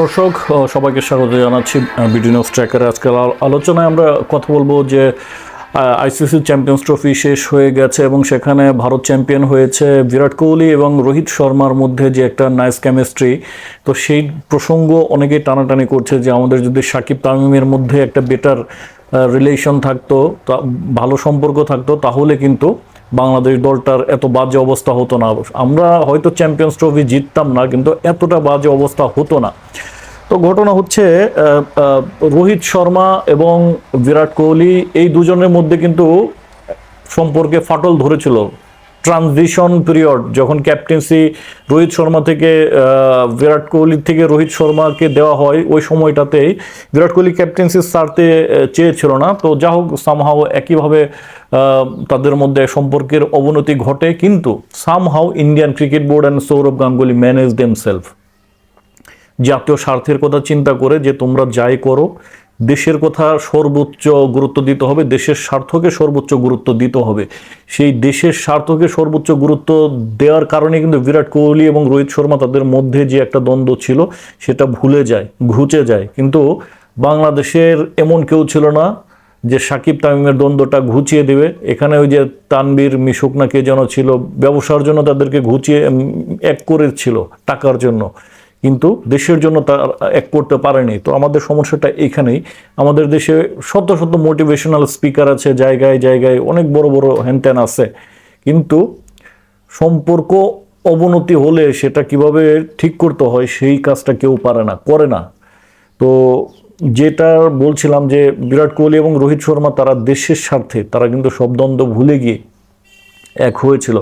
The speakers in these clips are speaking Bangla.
দর্শক সবাইকে স্বাগত জানাচ্ছি বিডি নিউজ ট্র্যাকারে আজকাল আল- আলোচনায়। আমরা কথা বলব যে আইসিসি চ্যাম্পিয়ন্স ট্রফি শেষ হয়ে গেছে এবং সেখানে ভারত চ্যাম্পিয়ন হয়েছে বিরাট কোহলি এবং রোহিত শর্মার মধ্যে যে একটা নাইস কেমিস্ট্রি তো সেই প্রসঙ্গ অনেকেই টানাটানি করছে যে, আমাদের যদি সাকিব তামিমের মধ্যে একটা বেটার রিলেশন থাকতো ভালো সম্পর্ক থাকতো, তাহলে কিন্তু বাংলাদেশ দলটার এত বাজে অবস্থা হতো না। আমরা হয়তো চ্যাম্পিয়ন্স ট্রফি জিততাম না, কিন্তু এতটা বাজে অবস্থা হতো না। তো ঘটনা হচ্ছে রোহিত শর্মা এবং বিরাট কোহলি এই দুজনের মধ্যে কিন্তু সম্পর্কে ফাটল ধরেছিল। ট্রানজিশন পিরিয়ড যখন ক্যাপ্টেন্সি রোহিত শর্মা থেকে বিরাট কোহলি থেকে রোহিত শর্মাকে দেওয়া হয় ওই সময়টাতেই বিরাট কোহলি ক্যাপ্টেন্সি আহ, চেয়েছিল না। তো যা হোক সামহাও একইভাবে তাদের মধ্যে সম্পর্কের অবনতি ঘটে। কিন্তু somehow Indian cricket board and Sourav Ganguly manage themselves জাতীয় স্বার্থের কথা চিন্তা করে যে তোমরা যাই করো দেশের কথা সর্বোচ্চ গুরুত্ব দিতে হবে, দেশের স্বার্থকে সর্বোচ্চ গুরুত্ব দিতে হবে। সেই দেশের স্বার্থকে সর্বোচ্চ গুরুত্ব দেওয়ার কারণে কিন্তু বিরাট কোহলি এবং রোহিত শর্মা তাদের মধ্যে যে একটা দ্বন্দ্ব ছিল, সেটা ভুলে যায়, ঘুচে যায়। কিন্তু বাংলাদেশের এমন কেউ ছিল না যে সাকিব তামিমের দ্বন্দ্বটা ঘুচিয়ে দেবে। এখানে ওই যে তানবীর, মিশুক না কে যেন ছিল, ব্যবসার জন্য তাদেরকে ঘুচিয়ে এক করেছিল টাকার জন্য। কিন্তু দেশের জন্য তার এক করতে পারেনি। তো আমাদের সমস্যাটা এখানেই। আমাদের দেশে শত শত মোটিভেশনাল স্পিকার আছে, জায়গায় জায়গায় অনেক বড় বড় হ্যানত্যান আছে। কিন্তু সম্পর্ক অবনতি হলে সেটা কীভাবে ঠিক করতে হয়, সেই কাজটা কেউ পারে না, করে না। তো যেটা বলছিলাম যে বিরাট কোহলি এবং রোহিত শর্মা তারা দেশের স্বার্থে, তারা কিন্তু সব দ্বন্দ্ব ভুলে গিয়ে এক হয়েছিল।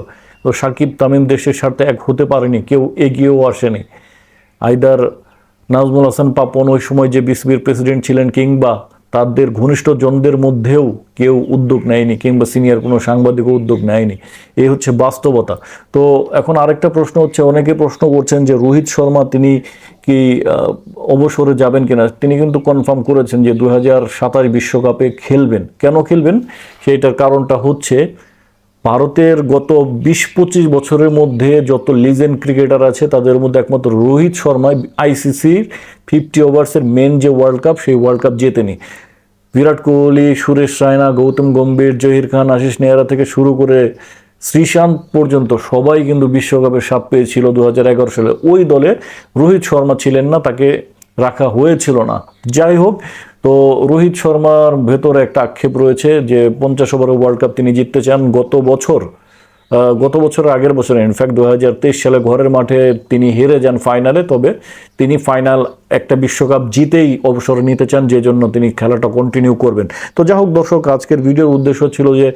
তো সাকিব তামিম দেশের স্বার্থে এক হতে পারেনি, কেউ এগিয়েও আসেনি। আইদার নাজমুল হাসান পাপন ওই সময় যে বিসিবির প্রেসিডেন্ট ছিলেন কিংবা তাদের ঘনিষ্ঠ জনদের মধ্যেও কেউ উদ্যোগ নেয়নি কিংবা সিনিয়র কোনো সাংবাদিকও উদ্যোগ নেয়নি। এই হচ্ছে বাস্তবতা। তো এখন আরেকটা প্রশ্ন হচ্ছে, অনেকে প্রশ্ন করছেন যে রোহিত শর্মা তিনি কি অবসরে যাবেন কিনা? তিনি কিন্তু কনফার্ম করেছেন যে দু হাজার বিশ্বকাপে খেলবেন। কেন খেলবেন? সেইটার কারণটা হচ্ছে ভারতের গত বিশ পঁচিশ বছরের মধ্যে যত লিজেন্ড ক্রিকেটার আছে, তাদের মধ্যে একমাত্র রোহিত শর্মা আইসিসির ফিফটি ওভার্সের মেন যে ওয়ার্ল্ড কাপ সেই ওয়ার্ল্ড কাপ জেতেনি বিরাট কোহলি, সুরেশ রায়না, গৌতম গম্ভীর, জহির খান, আশিস নেহরা থেকে শুরু করে শ্রীশান্ত পর্যন্ত সবাই কিন্তু বিশ্বকাপের সাপ পেয়েছিল দু হাজার এগারো সালে। ওই দলে রোহিত শর্মা ছিলেন না, তাকে রাখা হয়েছিল না। যাই হোক, তো রোহিত শর্মার ভেতরে একটা আক্ষেপ রয়েছে যে পঞ্চাশ ওভারে ওয়ার্ল্ড কাপ তিনি জিততে চান গত বছর। গত বছরের আগের বছরে ইনফ্যাক্ট দু হাজার তেইশ সালে ঘরের মাঠে তিনি হেরে যান ফাইনালে তবে তিনি ফাইনাল একটা বিশ্বকাপ জিতেই অবসর নিতে চান, যে জন্য তিনি খেলাটা কন্টিনিউ করবেন। তো যা হোক দর্শক, আজকের ভিডিওর উদ্দেশ্য ছিল যে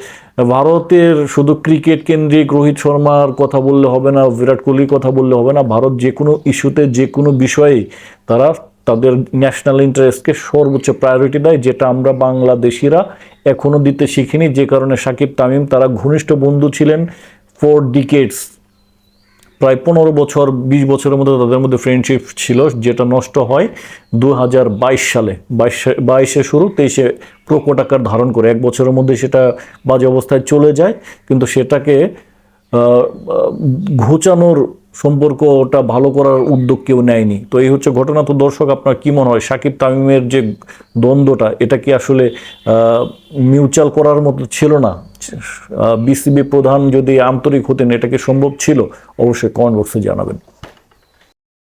ভারতের শুধু ক্রিকেট কেন্দ্রিক রোহিত শর্মার কথা বললে হবে না, বিরাট কোহলির কথা বললে হবে না, ভারত যে কোনো ইস্যুতে যে কোনো বিষয়েই তারা তাদের ন্যাশনাল ইন্টারেস্টকে সর্বোচ্চ প্রায়োরিটি দেয়, যেটা আমরা বাংলাদেশিরা এখনও দিতে শিখিনি। যে কারণে সাকিব তামিম তারা ঘনিষ্ঠ বন্ধু ছিলেন ফোর ডিকেটস প্রায় পনেরো বছর, বিশ বছরের মধ্যে তাদের মধ্যে ফ্রেন্ডশিপ ছিল, যেটা নষ্ট হয় দু হাজার বাইশ সালে। বাইশ, বাইশে শুরু, তেইশে প্রকট আকার ধারণ করে। এক বছরের মধ্যে সেটা বাজে অবস্থায় চলে যায়, কিন্তু সেটাকে ঘোচানোর সম্পর্কটা ভালো করার উদ্যোগ কেউ নেয়নি। তো এই হচ্ছে ঘটনা। তো দর্শক, আপনার কি মনে হয়? সাকিব তামিমের যে দ্বন্দ্বটা, এটা কি আসলে মিউচুয়াল করার মতো ছিল না? বিসিবি প্রধান যদি আন্তরিক হতেন, এটা কি সম্ভব ছিল? অবশ্যই কমেন্ট বক্সে জানাবেন।